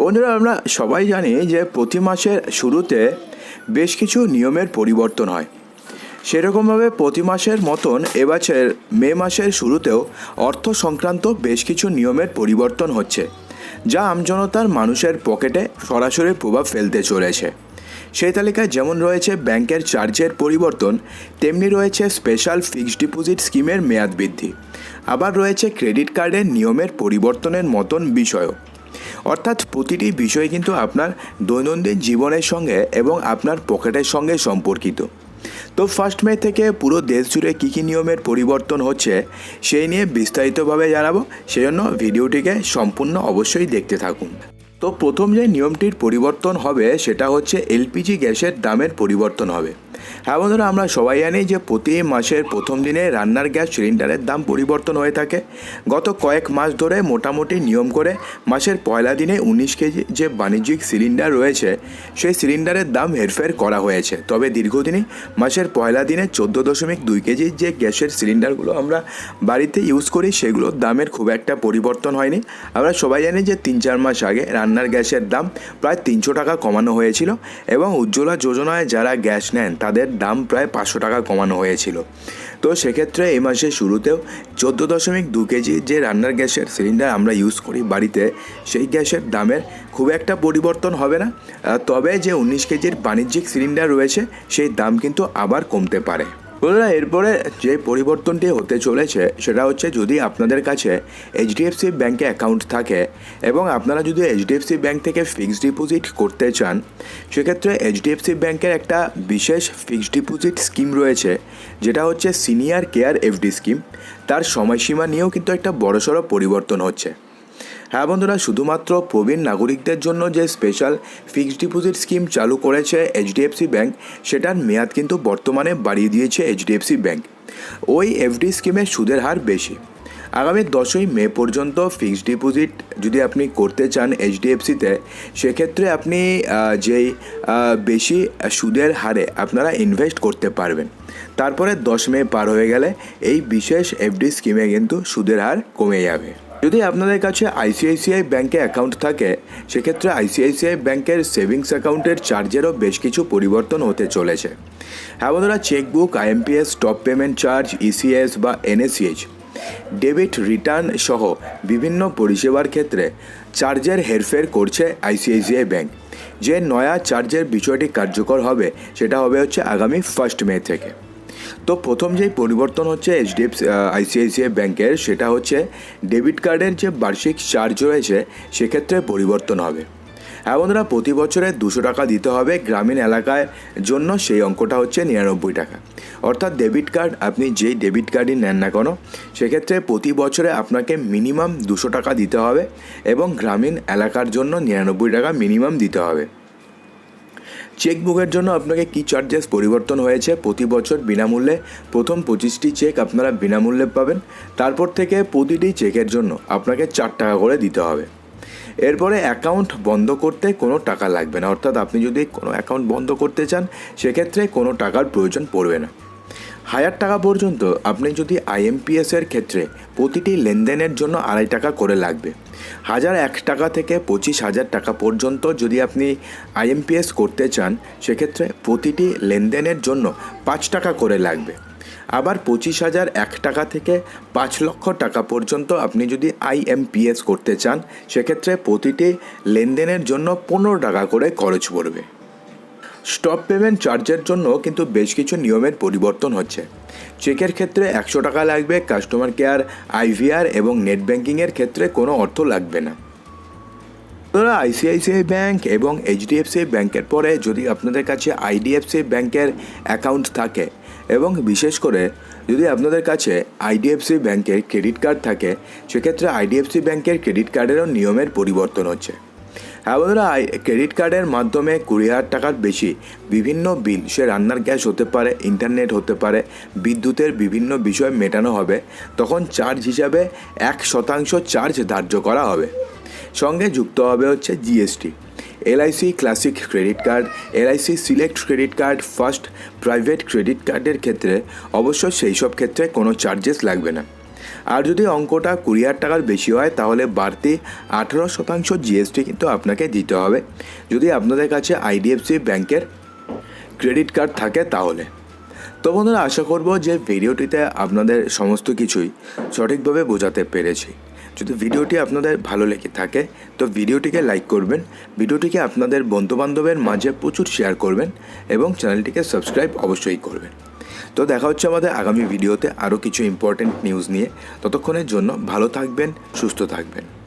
বন্ধুরা, আমরা সবাই জানি যে প্রতি মাসের শুরুতে বেশ কিছু নিয়মের পরিবর্তন হয়। সেরকমভাবে প্রতি মাসের মতন এবছর মে মাসের শুরুতেও অর্থ সংক্রান্ত বেশ কিছু নিয়মের পরিবর্তন হচ্ছে, যা আমজনতার মানুষের পকেটে সরাসরি প্রভাব ফেলতে চলেছে। সেই তালিকায় যেমন রয়েছে ব্যাংকের চার্জের পরিবর্তন, তেমনি রয়েছে স্পেশাল ফিক্সড ডিপোজিট স্কিমের মেয়াদ বৃদ্ধি। আবার রয়েছে ক্রেডিট কার্ডের নিয়মের পরিবর্তনের মতন বিষয়ও। অর্থাৎ প্রতিটি বিষয় কিন্তু আপনার দৈনন্দিন জীবনের সঙ্গে এবং আপনার পকেটের সঙ্গে সম্পর্কিত। তো ফার্স্ট মে থেকে পুরো দেশ জুড়ে কী কী নিয়মের পরিবর্তন হচ্ছে, সেই নিয়ে বিস্তারিতভাবে জানাব। সেজন্য ভিডিওটিকে সম্পূর্ণ অবশ্যই দেখতে থাকুন। তো প্রথম যে নিয়মটির পরিবর্তন হবে, সেটা হচ্ছে এলপিজি গ্যাসের দামের পরিবর্তন হবে। হ্যাঁ বন্ধুরা, আমরা সবাই জানি যে প্রতি মাসের প্রথম দিনে রান্নার গ্যাস সিলিন্ডারের দাম পরিবর্তন হয়ে থাকে। গত কয়েক মাস ধরে মোটামুটি নিয়ম করে মাসের পয়লা দিনে উনিশ কেজি যে বাণিজ্যিক সিলিন্ডার রয়েছে, সেই সিলিন্ডারের দাম হেরফের করা হয়েছে। তবে দীর্ঘদিনই মাসের পয়লা দিনে চোদ্দ দশমিক দুই কেজির যে গ্যাসের সিলিন্ডারগুলো আমরা বাড়িতে ইউজ করি সেগুলোর দামের খুব একটা পরিবর্তন হয়নি। আমরা সবাই জানি যে তিন চার মাস আগে রান্নার গ্যাসের দাম প্রায় তিনশো টাকা কমানো হয়েছিল এবং উজ্জ্বলা যোজনায় যারা গ্যাস নেন, তাদের দাম প্রায় পাঁচশো টাকা কমানো হয়েছিল। তো সেক্ষেত্রে এই মাসের শুরুতেও চোদ্দ দশমিক দু কেজি যে রান্নার গ্যাসের সিলিন্ডার আমরা ইউজ করি বাড়িতে, সেই গ্যাসের দামের খুব একটা পরিবর্তন হবে না। তবে যে উনিশ কেজির বাণিজ্যিক সিলিন্ডার রয়েছে, সেই দাম কিন্তু আবার কমতে পারে। বন্ধুরা, এরপরে যে পরিবর্তনটি হতে চলেছে, সেটা হচ্ছে যদি আপনাদের কাছে এইচডিএফসি ব্যাংকে অ্যাকাউন্ট থাকে এবং আপনারা যদি এইচডিএফসি ব্যাংক থেকে ফিক্সড ডিপোজিট করতে চান, সেক্ষেত্রে এইচডিএফসি ব্যাংকের একটা বিশেষ ফিক্সড ডিপোজিট স্কিম রয়েছে, যেটা হচ্ছে সিনিয়র কেয়ার এফডি স্কিম তার সময়সীমা নিয়েও কিন্তু একটা বড়সড় পরিবর্তন হচ্ছে। হ্যাঁ বন্ধুরা, শুধুমাত্র প্রবীণ নাগরিকদের জন্য যে স্পেশাল ফিক্সড ডিপোজিট স্কিম চালু করেছে এইচডিএফসি ব্যাংক সেটার মেয়াদ কিন্তু বর্তমানে বাড়িয়ে দিয়েছে এইচডিএফসি ব্যাংক ওই এফডি স্কিমের সুদের হার বেশি। আগামী দশই মে পর্যন্ত ফিক্সড ডিপোজিট যদি আপনি করতে চান এইচডিএফসিতে সেক্ষেত্রে আপনি যেই বেশি সুদের হারে আপনারা ইনভেস্ট করতে পারবেন। তারপরে দশ মে পার হয়ে গেলে এই বিশেষ এফডি স্কিমে কিন্তু সুদের হার কমে যাবে। যদি আপনাদের কাছে আইসিআইসিআই ব্যাংকে অ্যাকাউন্ট থাকে, সেক্ষেত্রে আইসিআইসিআই ব্যাংকের সেভিংস অ্যাকাউন্টের চার্জেরও বেশ কিছু পরিবর্তন হতে চলেছে। হ্যাঁ বন্ধুরা, chequebook, IMPS, top payment charge, ECS বা এনএসিএইচ ডেবিট রিটার্ন সহ বিভিন্ন পরিষেবার ক্ষেত্রে চার্জের হেরফের করছে আইসিআইসিআই ব্যাংক। যে নয়া চার্জের বিষয়টি কার্যকর হবে, সেটা হবে হচ্ছে আগামী ফার্স্ট মে থেকে। তো প্রথম যেই পরিবর্তন হচ্ছে এইচডিএফসি আইসিআইসিআই ব্যাংকের, সেটা হচ্ছে ডেবিট কার্ডের যে বার্ষিক চার্জ রয়েছে, সেক্ষেত্রে পরিবর্তন হবে। হ্যাঁ বন্ধুরা প্রতি বছরে দুশো টাকা দিতে হবে গ্রামীণ এলাকায় জন্য, সেই অঙ্কটা হচ্ছে নিরানব্বই টাকা। অর্থাৎ ডেবিট কার্ড, আপনি যেই ডেবিট কার্ডই নেন না কেন, সেক্ষেত্রে প্রতি বছরে আপনাকে মিনিমাম দুশো টাকা দিতে হবে এবং গ্রামীণ এলাকার জন্য নিরানব্বই টাকা মিনিমাম দিতে হবে। চেকবুকের জন্য আপনাকে কি চার্জেস পরিবর্তন হয়েছে প্রতি বছর বিনামূল্যে? প্রথম পঁচিশটি চেক আপনারা বিনামূল্যে পাবেন। তারপর থেকে প্রতিটি চেকের জন্য আপনাকে চার টাকা করে দিতে হবে। এরপরে অ্যাকাউন্ট বন্ধ করতে কোনো টাকা লাগবে না। অর্থাৎ আপনি যদি কোনো অ্যাকাউন্ট বন্ধ করতে চান, সেক্ষেত্রে কোনো টাকার প্রয়োজন পড়বে না। হাজার টাকা পর্যন্ত আপনি যদি আইএমপিএসের ক্ষেত্রে প্রতিটি লেনদেনের জন্য আড়াই টাকা করে লাগবে। হাজার এক টাকা থেকে পঁচিশ হাজার টাকা পর্যন্ত যদি আপনি আইএমপিএস করতে চান, সেক্ষেত্রে প্রতিটি লেনদেনের জন্য পাঁচ টাকা করে লাগবে। আবার পঁচিশ হাজার এক টাকা থেকে পাঁচ লক্ষ টাকা পর্যন্ত আপনি যদি আইএমপিএস করতে চান, সেক্ষেত্রে প্রতিটি লেনদেনের জন্য পনেরো টাকা করে খরচ পড়বে। স্টপ পেমেন্ট চার্জের জন্য কিন্তু বেশ কিছু নিয়মের পরিবর্তন হচ্ছে। চেকের ক্ষেত্রে একশো টাকা লাগবে, কাস্টমার কেয়ার, আইভিআর এবং নেট ব্যাঙ্কিংয়ের ক্ষেত্রে কোনো অর্থ লাগবে না। ধরো আইসিআইসিআই ব্যাংক এবং এইচডিএফসি ব্যাংকের পরে যদি আপনাদের কাছে আইডিএফসি ব্যাংকের অ্যাকাউন্ট থাকে এবং বিশেষ করে যদি আপনাদের কাছে আইডিএফসি ব্যাংকের ক্রেডিট কার্ড থাকে, সেক্ষেত্রে আইডিএফসি ব্যাংকের ক্রেডিট কার্ডেরও নিয়মের পরিবর্তন হচ্ছে। হ্যাঁ বন্ধুরা ক্রেডিট কার্ডের মাধ্যমে কুড়ি হাজার টাকার বেশি বিভিন্ন বিল, সে রান্নার গ্যাস হতে পারে ইন্টারনেট হতে পারে, বিদ্যুতের বিভিন্ন বিষয় মেটানো হবে, তখন চার্জ হিসাবে এক শতাংশ চার্জ ধার্য করা হবে। সঙ্গে যুক্ত হবে হচ্ছে GST LIC classic credit card LIC select credit card first private credit কার্ডের ক্ষেত্রে, অবশ্য সেই সব ক্ষেত্রে কোনো চার্জেস লাগবে না। আর যদি অঙ্কটা কুড়ি হাজার টাকার বেশি হয়, তাহলে বাড়তি আঠেরো শতাংশ জিএসটি কিন্তু আপনাকে দিতে হবে। যদি আপনাদের কাছে আইডিএফসি ব্যাংকের ক্রেডিট কার্ড থাকে তাহলে। তো বন্ধুরা, আশা করব যে ভিডিওটিতে আপনাদের সমস্ত কিছুই সঠিকভাবে বোঝাতে পেরেছি। যদি ভিডিওটি আপনাদের ভালো লেগে থাকে, তো ভিডিওটিকে লাইক করবেন, ভিডিওটিকে আপনাদের বন্ধুবান্ধবের মাঝে প্রচুর শেয়ার করবেন এবং চ্যানেলটিকে সাবস্ক্রাইব অবশ্যই করবেন। তো দেখা হচ্ছে আমাদের আগামী ভিডিওতে আরও কিছু ইম্পর্টেন্ট নিউজ নিয়ে। ততক্ষণের জন্য ভালো থাকবেন, সুস্থ থাকবেন।